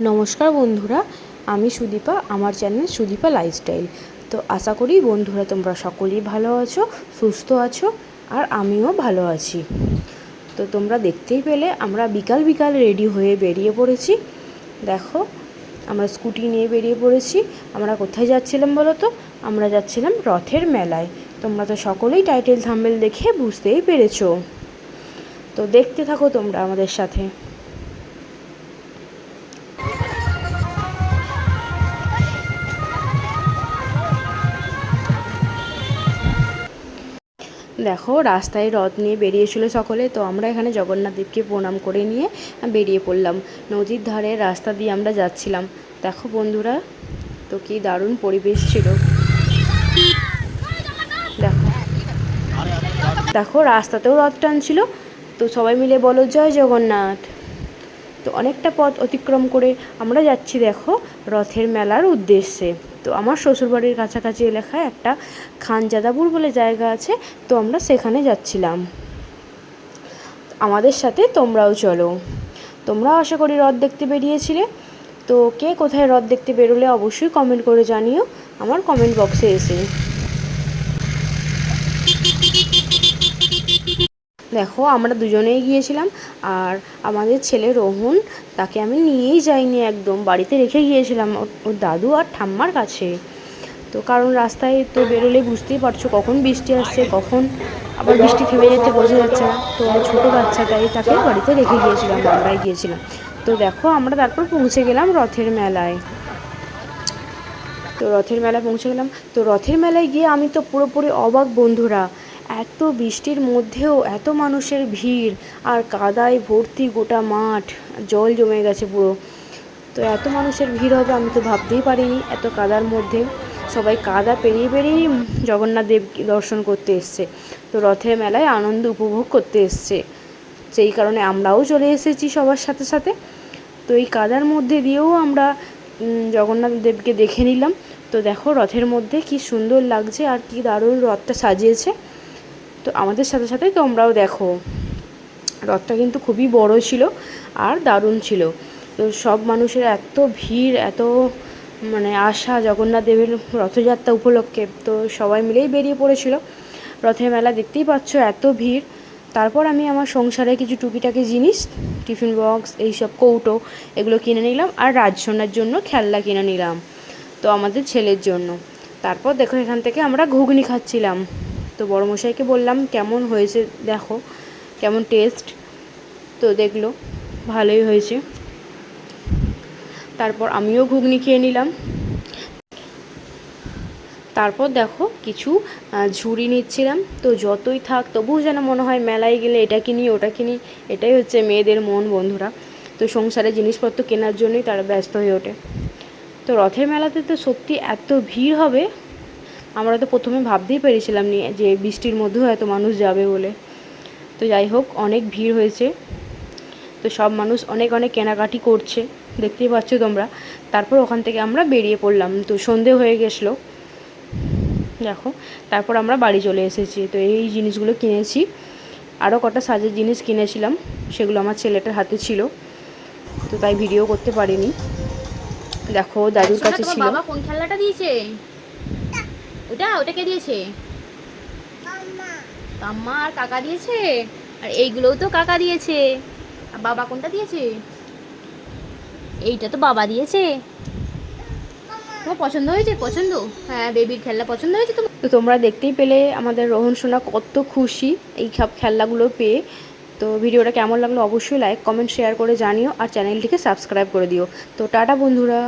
নমস্কার বন্ধুরা, আমি সুদীপা, আমার চ্যানেল সুদীপা লাইফস্টাইল তো আশা করি বন্ধুরা তোমরা সকলেই ভালো আছো, সুস্থ আছো, আর আমিও ভালো আছি। তো তোমরা দেখতেই পেলে, আমরা বিকাল বিকাল রেডি হয়ে বেরিয়ে পড়েছি। দেখো, আমরা স্কুটি নিয়ে বেরিয়ে পড়েছি। আমরা কোথায় যাচ্ছিলাম বলো তো? আমরা যাচ্ছিলাম রথের মেলায়। তোমরা তো সকলেই টাইটেল থাম্বেল দেখে বুঝতেই পেরেছ। তো দেখতে থাকো তোমরা আমাদের সাথে। দেখো, রাস্তায় রথ নিয়ে বেরিয়েছিল সকলে, তো আমরা এখানে জগন্নাথ দেবকে প্রণাম করে নিয়ে বেরিয়ে পড়লাম। নদীর ধারে রাস্তা দিয়ে আমরা যাচ্ছিলাম। দেখো বন্ধুরা, তো কি দারুণ পরিবেশ ছিল। দেখো। দেখো, রাস্তাতেও রথ টানছিল। তো সবাই মিলে বলো, জয় জগন্নাথ। তো অনেকটা পথ অতিক্রম করে আমরা যাচ্ছি, দেখো, রথের মেলার উদ্দেশ্যে। তো আমার শ্বশুরবাড়ির কাছাকাছি এলাকায় একটা খানজাদাপুর বলে জায়গা আছে, তো আমরা সেখানে যাচ্ছিলাম। আমাদের সাথে তোমরাও চলো। তোমরাও আশা করি রথ দেখতে বেরিয়েছিলে। তো কে কোথায় রথ দেখতে বেরোলে অবশ্যই কমেন্ট করে জানিও। আমার কমেন্ট বক্সে এসে। দেখো, আমরা দুজনেই গিয়েছিলাম আর আমাদের ছেলে রোহন তাকে আমি নিয়েই যাইনি একদম, বাড়িতে রেখে গিয়েছিলাম ওর দাদু আর ঠাম্মার কাছে। তো কারণ রাস্তায় তো বেরোলে বুঝতেই পারছ কখন বৃষ্টি আসছে, কখন আবার বৃষ্টি থেমে যেতে বোঝা যাচ্ছে না। তো ছোটো বাচ্চা বাচ্চাটাই তাকে বাড়িতে রেখে গিয়েছিলাম, আমরাই গিয়েছিলাম। তো দেখো, আমরা তারপর পৌঁছে গেলাম রথের মেলায়। তো রথের মেলায় পৌঁছে গেলাম। তো রথের মেলায় গিয়ে আমি তো পুরোপুরি অবাক বন্ধুরা। এত বৃষ্টির মধ্যেও এত মানুষের ভিড় আর কাদায় ভর্তি গোটা মাঠ, জল জমে গেছে পুরো। তো এত মানুষের ভিড় হবে আমি তো ভাবতেই পারিনি এত কাদার মধ্যে। সবাই কাদা পেরিয়ে পেরিয়েই জগন্নাথ দেব দর্শন করতে এসছে। তো রথের মেলায় আনন্দ উপভোগ করতে এসছে। সেই কারণে আমরাও চলে এসেছি সবার সাথে সাথে। তো এই কাদার মধ্যে দিয়েও আমরা জগন্নাথ দেবকে দেখে নিলাম। তো দেখো রথের মধ্যে কি সুন্দর লাগছে আর কি দারুণ রথটা সাজিয়েছে। তো আমাদের সাথে সাথে তোমরাও দেখো। রথটা কিন্তু খুবই বড় ছিল আর দারুণ ছিল। তো সব মানুষের এত ভিড়, এত মানে আশা জগন্নাথ দেবের রথযাত্রা উপলক্ষে, তো সবাই মিলেই বেরিয়ে পড়েছিল। রথের মেলা দেখতেই পাচ্ছ এত ভিড়। তারপর আমি আমার সংসারে কিছু টুকিটাকি জিনিস, টিফিন বক্স, এইসব কৌটো এগুলো কিনে নিলাম আর রাজসোনার জন্য খেলনা কিনে নিলাম, তো আমাদের ছেলের জন্য। তারপর দেখো এখান থেকে আমরা ঘুগনি খাচ্ছিলাম। তো বড় মশাইকে বললাম, কেমন হয়েছে দেখো, কেমন টেস্ট তো দেখল, ভালোই হয়েছে। তারপর আমিও ঘুগনি খেয়ে নিলাম। তারপর দেখো, কিছু ঝুড়ি নিচ্ছিলাম। তো যতই থাক, তবুও যেন মনে হয় মেলায় গেলে এটা কিনি, ওটা কিনি, এটাই হচ্ছে মেয়েদের মন, বন্ধুরা। তো সংসারে জিনিসপত্র কেনার জন্যই তারা ব্যস্ত হয়ে ওঠে। তো রথের মেলাতে তো সত্যি এত ভিড় হবে আমরা তো প্রথমে ভাবতেই পেরেছিলাম নিয়ে যে বৃষ্টির মধ্যেও এত মানুষ যাবে বলে। তো যাই হোক অনেক ভিড় হয়েছে। তো সব মানুষ অনেক অনেক কেনাকাটি করছে দেখতেই পাচ্ছ তোমরা। তারপর ওখান থেকে আমরা বেরিয়ে পড়লাম। তো সন্ধে হয়ে গেছিল। দেখো তারপর আমরা বাড়ি চলে এসেছি। তো এই জিনিসগুলো কিনেছি। আরও কটা সাজের জিনিস কিনেছিলাম সেগুলো আমার ছেলেটার হাতে ছিল। তো তাই ভিডিও করতে পারিনি। দেখো দাদুর কাছে ছিল। বাবা কোন খেলনাটা দিয়েছে? ওটা ওটা কে দিয়েছে? কাম্মা আর কাকা দিয়েছে? আর এইগুলোও তো কাকা দিয়েছে। আর বাবা কোনটা দিয়েছে? এইটা তো বাবা দিয়েছে। তোমার পছন্দ হয়েছে? পছন্দ? হ্যাঁ বেবির খেলনা পছন্দ হয়েছে তোমার? তো তোমরা দেখতেই পেলে আমাদের রোহন সোনা কত খুশি এই সব খেলনাগুলো পেয়ে। তো ভিডিওটা কেমন লাগল অবশ্যই লাইক কমেন্ট শেয়ার করে জানিও আর চ্যানেলটিকে সাবস্ক্রাইব করে দিও। তো টাটা বন্ধুরা।